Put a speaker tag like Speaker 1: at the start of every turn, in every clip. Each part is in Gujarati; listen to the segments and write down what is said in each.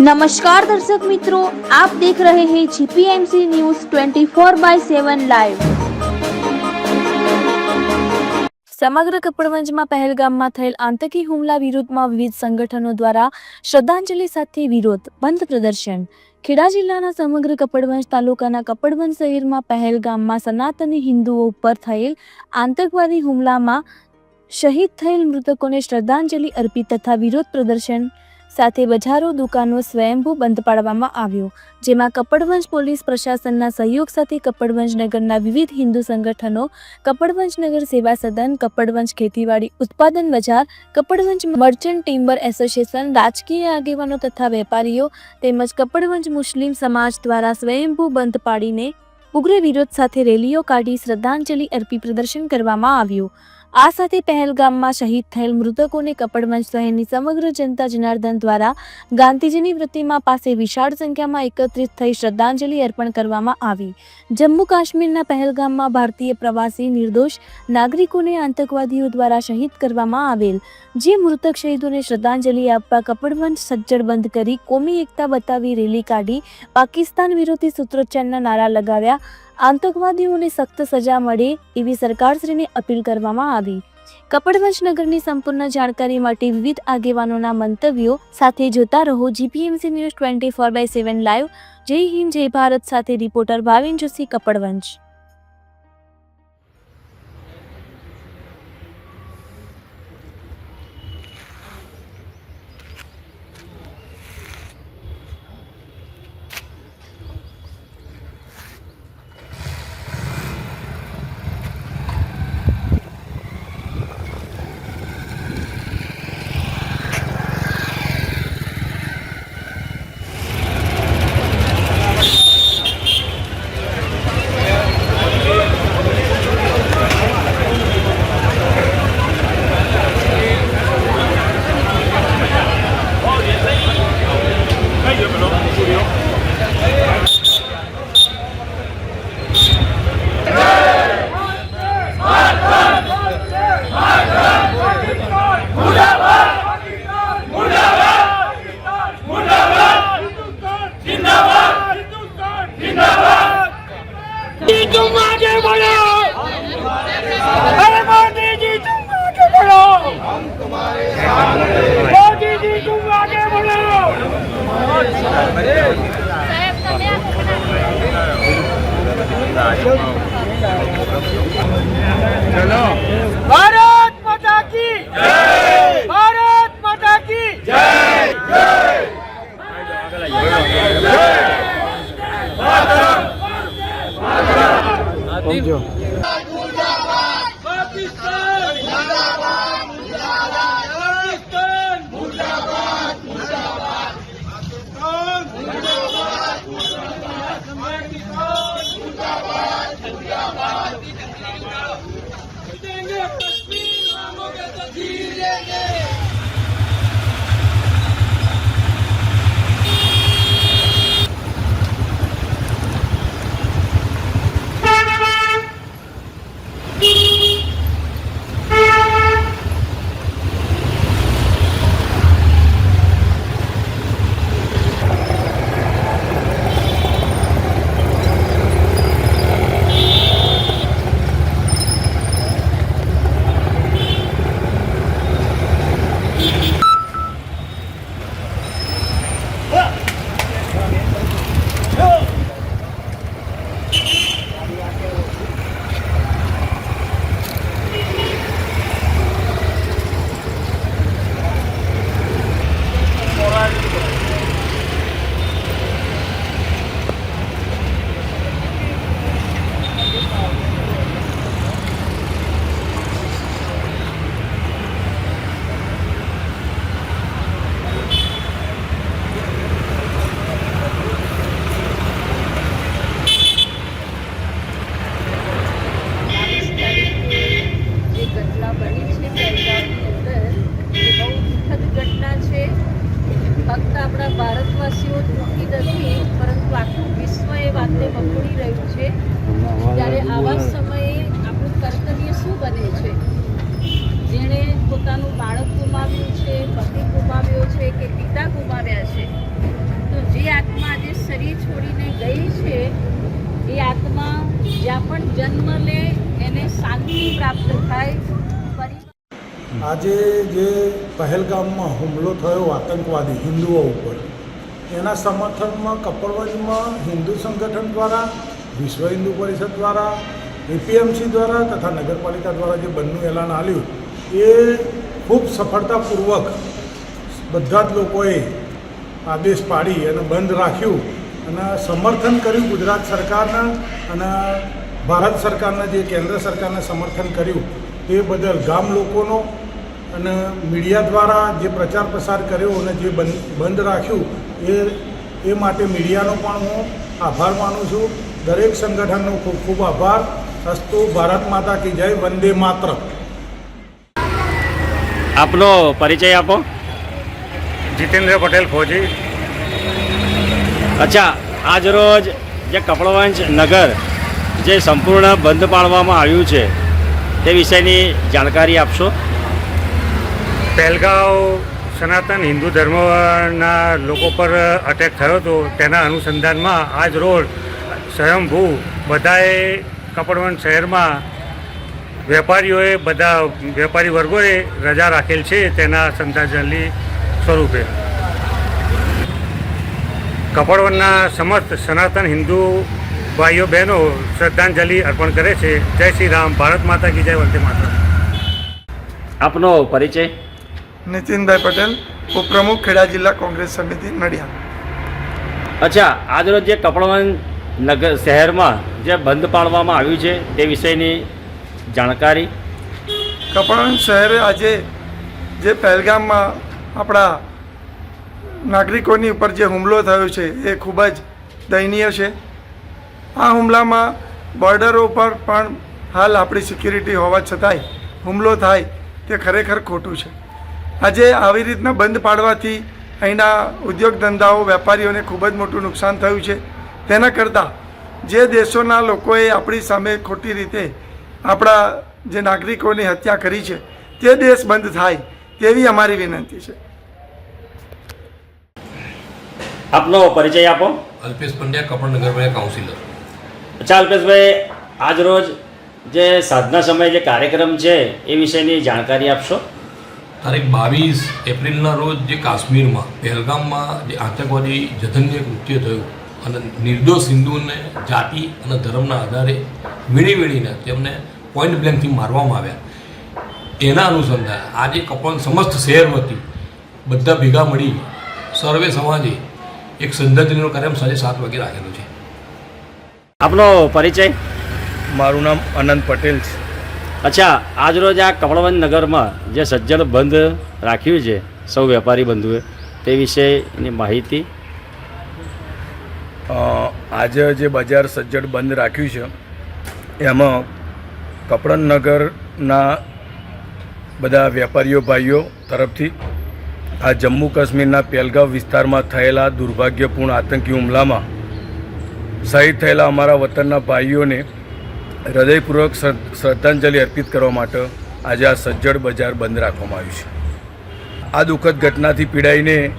Speaker 1: નમસ્કાર દર્શક મિત્રો આપ દેખ રહે હૈ જીપીએમસી ન્યૂઝ 24 બાય 7 લાઈવ સમગ્ર કપડવંજમાં પહેલગામમાં થયેલ આતંકી હુમલા વિરુદ્ધમાં વિવિધ સંગઠનો દ્વારા શ્રદ્ધાંજલિ સાથે વિરોધ, બંધ પ્રદર્શન. ખેડા જિલ્લાના સમગ્ર કપડવંજ તાલુકાના કપડવંજ શહેરમાં પહેલગામમાં સનાતની હિન્દુઓ ઉપર થયેલ આતંકવાદી હુમલામાં શહીદ થયેલ મૃતકોને શ્રદ્ધાંજલિ અર્પિત તથા વિરોધ પ્રદર્શન સાથે બજારો, દુકાનો સ્વયંભૂ બંધ પાડવામાં આવ્યો, જેમાં કપડવંજ પોલીસ પ્રશાસનના સહયોગ સાથે કપડવંજ નગરના વિવિધ હિન્દુ સંગઠનો, કપડવંજ નગર સેવા સદન, કપડવંજ ખેતીવાડી ઉત્પાદન બજાર, કપડવંજ મર્ચન્ટ ટિમ્બર એસોસિએશન, રાજકીય આગેવાનો તથા વેપારીઓ તેમજ કપડવંજ મુસ્લિમ સમાજ દ્વારા સ્વયંભૂ બંધ પાડીને ઉગ્ર વિરોધ સાથે રેલીઓ કાઢી શ્રદ્ધાંજલિ અર્પી પ્રદર્શન કરવામાં આવ્યું. આ સાથે પહેલગામમાં શહીદ થયેલ મૃતકોને કપડવંજ શહેરની સમગ્ર જનતા જનાર્દન દ્વારા ગાંધીજીની પ્રતિમા પાસે વિશાળ સંખ્યામાં એકત્રિત થઈ શ્રદ્ધાંજલિ અર્પણ કરવામાં આવી. જમ્મુ કાશ્મીરના પહેલગામમાં ભારતીય પ્રવાસી નિર્દોષ નાગરિકોને આતંકવાદીઓ દ્વારા શહીદ કરવામાં આવેલ, જે મૃતક શહીદોને શ્રદ્ધાંજલિ આપવા કપડવંજ સજ્જડ બંધ કરી કોમી એકતા બતાવી રેલી કાઢી પાકિસ્તાન વિરોધી સૂત્રોચ્ચારના નારા લગાવ્યા. આતંકવાદીઓને સખ્ત સજા મળે એવી સરકારશ્રીને અપીલ કરવામાં આવી. કપડવંશ નગરની સંપૂર્ણ જાણકારી માટે વિવિધ આગેવાનોના મંતવ્યો સાથે જોતા રહો GPMC news twenty four by seven live. જય હિન્દ, જય ભારત સાથે રિપોર્ટર ભાવિન જોશી કપડવંજ
Speaker 2: ચલો. ભારત માતા કી જય. ભારત માતા કી જય જય. જય.
Speaker 3: ભારત ભારત પહેલગામમાં હુમલો થયો આતંકવાદી હિન્દુઓ ઉપર. એના સમર્થનમાં કપડવંજમાં હિન્દુ સંગઠન દ્વારા, વિશ્વ હિન્દુ પરિષદ દ્વારા, એપીએમસી દ્વારા તથા નગરપાલિકા દ્વારા જે બંધનું એલાન આવ્યું એ ખૂબ સફળતાપૂર્વક બધા જ લોકોએ આદેશ પાડી અને બંધ રાખ્યું અને સમર્થન કર્યું ગુજરાત સરકારના અને ભારત સરકારના જે કેન્દ્ર સરકારને સમર્થન કર્યું તે બદલ ગામ લોકોનો અને મીડિયા દ્વારા જે પ્રચાર પ્રસાર કર્યો અને જે બંધ બંધ રાખ્યું એ એ માટે મીડિયાનો પણ હું આભાર માનું છું. દરેક સંગઠનનો ખૂબ ખૂબ આભાર. અસ્તુ ભારત માતા કી જય વંદે માત્ર
Speaker 4: આપનો પરિચય આપો.
Speaker 5: જીતેન્દ્ર પટેલ ફોજી.
Speaker 4: અચ્છા આજ રોજ જે કપડવંજ નગર જે સંપૂર્ણ બંધ પાડવામાં આવ્યું છે તે વિષયની જાણકારી આપશો?
Speaker 5: પહેલગાંવ સનાતન હિન્દુ ધર્મના લોકો પર અટેક થયો હતો. તેના અનુસંધાનમાં આજ રોજ સ્વયંભૂ બધાએ કપડવન શહેરમાં વેપારીઓએ બધા વેપારી વર્ગોએ રજા રાખેલ છે તેના શ્રદ્ધાંજલિ સ્વરૂપે. કપડવનના સમસ્ત સનાતન હિન્દુ ભાઈઓ બહેનો શ્રદ્ધાંજલિ અર્પણ કરે છે. જય શ્રી રામ. ભારત માતા કી જય. વંદે માતા
Speaker 4: આપનો પરિચય?
Speaker 6: નીતિનભાઈ પટેલ ઉપપ્રમુખ ખેડા જિલ્લા કોંગ્રેસ સમિતિ નડિયાદ.
Speaker 4: અચ્છા આજરોજ જે કપડવન નગર શહેરમાં જે બંધ પાડવામાં આવ્યું છે તે વિષયની જાણકારી?
Speaker 6: કપડવન શહેરે આજે જે પહેલગામમાં આપણા નાગરિકોની ઉપર જે હુમલો થયો છે એ ખૂબ જ દયનીય છે. આ હુમલામાં બોર્ડરો ઉપર પણ હાલ આપણી સિક્યુરિટી હોવા છતાંય હુમલો થાય તે ખરેખર ખોટું છે. આજે આવી રીતના બંધ પાડવાથી અહીંના ઉદ્યોગ ધંધાઓ વેપારીઓને ખૂબ જ મોટું નુકસાન થયું છે. તેના કરતાં જે દેશોના લોકોએ આપણી સામે ખોટી રીતે આપણા જે નાગરિકોની હત્યા કરી છે તે દેશ બંધ થાય તેવી અમારી વિનંતી છે.
Speaker 4: આપનો પરિચય આપો.
Speaker 7: અલ્પેશ પંડ્યા કપડ નગરપાલિકા કાઉન્સિલર
Speaker 4: અચ્છા અલ્પેશભાઈ આજ રોજ જે સાધના સમયે જે કાર્યક્રમ છે એ વિશેની જાણકારી આપશો?
Speaker 7: તારીખ બાવીસ એપ્રિલના રોજ જે કાશ્મીરમાં પહેલગામમાં જે આતંકવાદી જધન્ય કૃત્ય થયું અને નિર્દોષ હિન્દુઓને જાતિ અને ધર્મના આધારે વીણી વીણીને તેમને પોઈન્ટ બ્લેન્કથી મારવામાં આવ્યા. એના અનુસંધાને આજે કપણ સમસ્ત શહેર વતી બધા ભેગા મળી સર્વે સમાજે એક શ્રદ્ધાંજલિનો કાર્યક્રમ સાંજે સાત વાગે રાખેલો છે.
Speaker 4: આપનો પરિચય?
Speaker 8: મારું નામ અનંત પટેલ છે.
Speaker 4: અચ્છા આજ રોજ આ કપડવંજ નગરમાં જે સજ્જડ બંધ રાખ્યું છે સૌ વેપારી બંધુએ, તે વિશેની માહિતી?
Speaker 8: આજે જે બજાર સજ્જડ બંધ રાખ્યું છે, એમાં કપડન નગરના બધા વેપારીઓ, ભાઈઓ તરફથી આ જમ્મુ કાશ્મીરના પહેલગાંવ વિસ્તારમાં થયેલા દુર્ભાગ્યપૂર્ણ આતંકી હુમલામાં શહીદ થયેલા અમારા વતનના ભાઈઓને હૃદયપૂર્વક શ્રદ્ધ- શ્રદ્ધાંજલિ અર્પિત કરવા માટે આજે આ સજ્જડ બજાર બંધ રાખવામાં આવ્યું છે. આ દુઃખદ ઘટનાથી પીડાઈને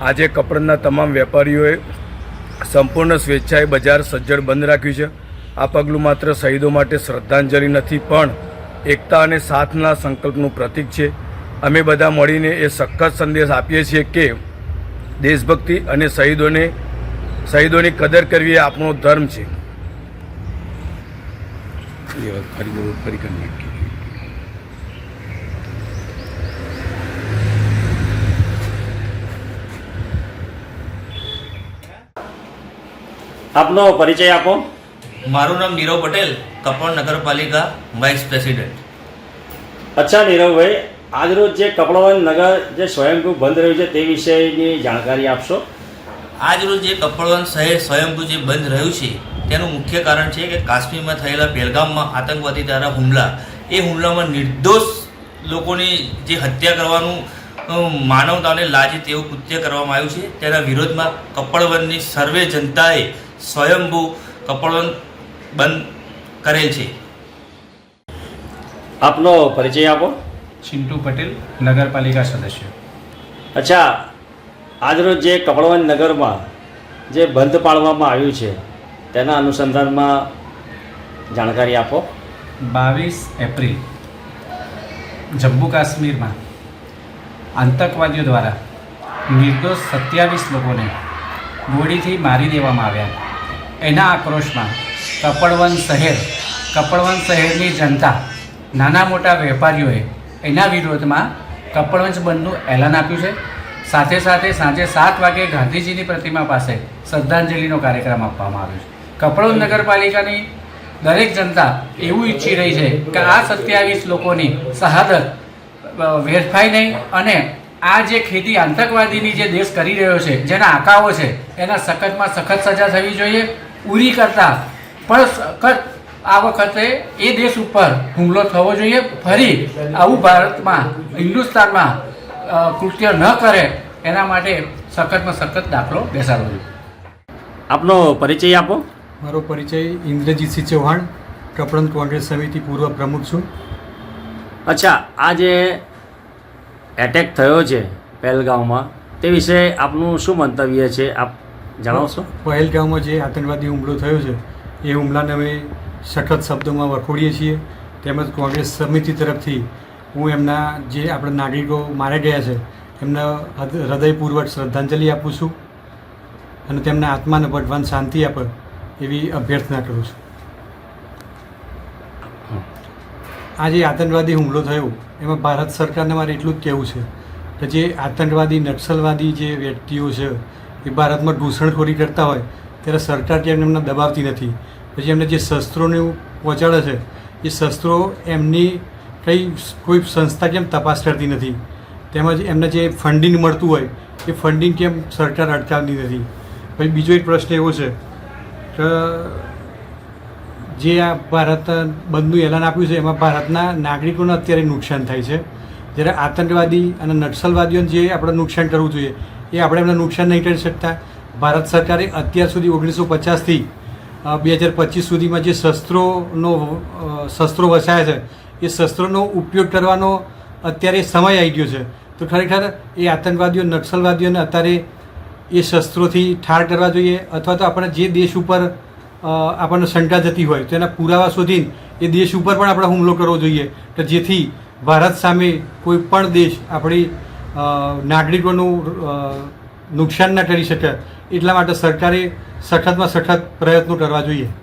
Speaker 8: આજે કપડાના તમામ વેપારીઓએ સંપૂર્ણ સ્વેચ્છાએ બજાર સજ્જડ બંધ રાખ્યું છે. આ પગલું માત્ર શહીદો માટે શ્રદ્ધાંજલિ નથી, પણ એકતા અને સાથના સંકલ્પનું પ્રતીક છે. અમે બધા મળીને એ સખત સંદેશ આપીએ છીએ કે દેશભક્તિ અને શહીદોને, શહીદોની કદર કરવી એ આપણો ધર્મ છે. એ વાત ફરી બોલો, ફરી કરી નાખીએ.
Speaker 4: આપનો પરિચય આપો.
Speaker 9: મારું નામ નીરવ પટેલ કપડ નગરપાલિકા વાઇસ પ્રેસિડેન્ટ.
Speaker 4: અચ્છા નીરવભાઈ આજરોજ જે કપડવન નગર જે સ્વયંભૂ બંધ રહ્યું છે તે વિશેની જાણકારી આપશો?
Speaker 9: આજરોજ જે કપડવન શહેર સ્વયંભૂ જે બંધ રહ્યું છે તેનું મુખ્ય કારણ છે કે કાશ્મીરમાં થયેલા પહેલગામમાં આતંકવાદી દ્વારા હુમલા. એ હુમલામાં નિર્દોષ લોકોની જે હત્યા કરવાનું માનવતાને લાજે તેવું કૃત્ય કરવામાં આવ્યું છે. તેના વિરોધમાં કપડવનની સર્વે જનતાએ સ્વયંભૂ કપડવંત બંધ કરેલ છે.
Speaker 4: આપનો પરિચય આપો.
Speaker 10: ચિંટુ પટેલ નગરપાલિકા સદસ્ય.
Speaker 4: અચ્છા આજરોજ જે કપડવન નગરમાં જે બંધ પાડવામાં આવ્યું છે તેના અનુસંધાનમાં જાણકારી આપો.
Speaker 10: બાવીસ એપ્રિલ જમ્મુ કાશ્મીરમાં આતંકવાદીઓ દ્વારા નિર્દોષ સત્યાવીસ લોકોને ગોળીથી મારી દેવામાં આવ્યા. એના આક્રોશમાં કપડવન શહેર કપડવન શહેરની જનતા, નાના મોટા વેપારીઓએ એના વિરોધમાં કપડવંશ બંધનું એલાન આપ્યું છે. સાથે સાથે સાંજે સાત વાગે ગાંધીજીની પ્રતિમા પાસે શ્રદ્ધાંજલિનો કાર્યક્રમ આપવામાં આવ્યો છે. કપડવંજ નગરપાલિકાની દરેક જનતા એવું ઈચ્છી રહી છે કે આ સત્યાવીસ લોકોની શહાદત વેરફાય નહીં અને આ જે ખેતી આતંકવાદીની જે દેશ કરી રહ્યો છે, જેના આંકાઓ છે, એના સખતમાં સખત સજા થવી જોઈએ, ઉરી કરતાં પણ સખત આ વખતે એ દેશ ઉપર હુમલો થવો જોઈએ. ફરી આવું ભારતમાં, હિન્દુસ્તાનમાં કૃત્ય ન કરે એના માટે સખતમાં સખત દાખલો બેસાડવો જોઈએ.
Speaker 4: આપનો પરિચય આપો.
Speaker 11: મારો પરિચય ઇન્દ્રજીતસિંહ ચૌહાણ કપડન કોંગ્રેસ સમિતિ પૂર્વ પ્રમુખ છું.
Speaker 4: અચ્છા આ જે એટેક થયો છે પહેલગામમાં તે વિશે આપનું શું મંતવ્ય છે? આપ જણાવશો?
Speaker 11: પહેલગામમાં જે આતંકવાદી હુમલો થયો છે એ હુમલાને અમે સખત શબ્દોમાં વખોડીએ છીએ. તેમજ કોંગ્રેસ સમિતિ તરફથી હું એમના જે આપણા નાગરિકો માર્યા ગયા છે એમને હદ- હૃદયપૂર્વક શ્રદ્ધાંજલિ આપું છું. અને તેમના આત્માને ભગવાન શાંતિ આપે. એવી અભ્યર્થના કરું છું. આ જે આતંકવાદી હુમલો થયો, એમાં ભારત સરકારને મારે એટલું જ કહેવું છે કે જે આતંકવાદી, નક્સલવાદી જે વ્યક્તિઓ છે, એ ભારતમાં ઘૂસણખોરી કરતા હોય, ત્યારે સરકાર કેમ એમને દબાવતી નથી. પછી એમને જે શસ્ત્રોને પહોંચાડે છે, એ શસ્ત્રો એમની કઈ કોઈ સંસ્થા કેમ તપાસ કરતી નથી? તેમજ એમને જે ફંડિંગ મળતું હોય, એ ફંડિંગ કેમ સરકાર અટકાવતી નથી? પછી બીજો એક પ્રશ્ન એવો છે જે આ ભારત બંધનું એલાન આપ્યું છે, એમાં ભારતના નાગરિકોને અત્યારે નુકસાન થાય છે. જ્યારે આતંકવાદી અને નક્સલવાદીઓને જે આપણે નુકસાન કરવું જોઈએ, એ આપણે એમને નુકસાન નહીં કરી શકતા. ભારત સરકારે અત્યાર સુધી ઓગણીસો પચાસથી બે હજાર પચીસ સુધીમાં જે શસ્ત્રોનો શસ્ત્રો વસાયા છે, એ શસ્ત્રોનો ઉપયોગ કરવાનો અત્યારે સમય આવી ગયો છે. તો ખરેખર એ આતંકવાદીઓ, નક્સલવાદીઓને અત્યારે એ શસ્ત્રોથી ઠાર કરવા જોઈએ અથવા તો આપણે જે દેશ ઉપર આપણને શંકા જતી હોય તેના પુરાવા શોધીને એ દેશ ઉપર પણ આપણે હુમલો કરવો જોઈએ કે જેથી ભારત સામે કોઈ પણ દેશ આપણી નાગરિકોનું નુકસાન ન કરી શકે. એટલા માટે સરકારે સખતમાં સખત પ્રયત્નો કરવા જોઈએ.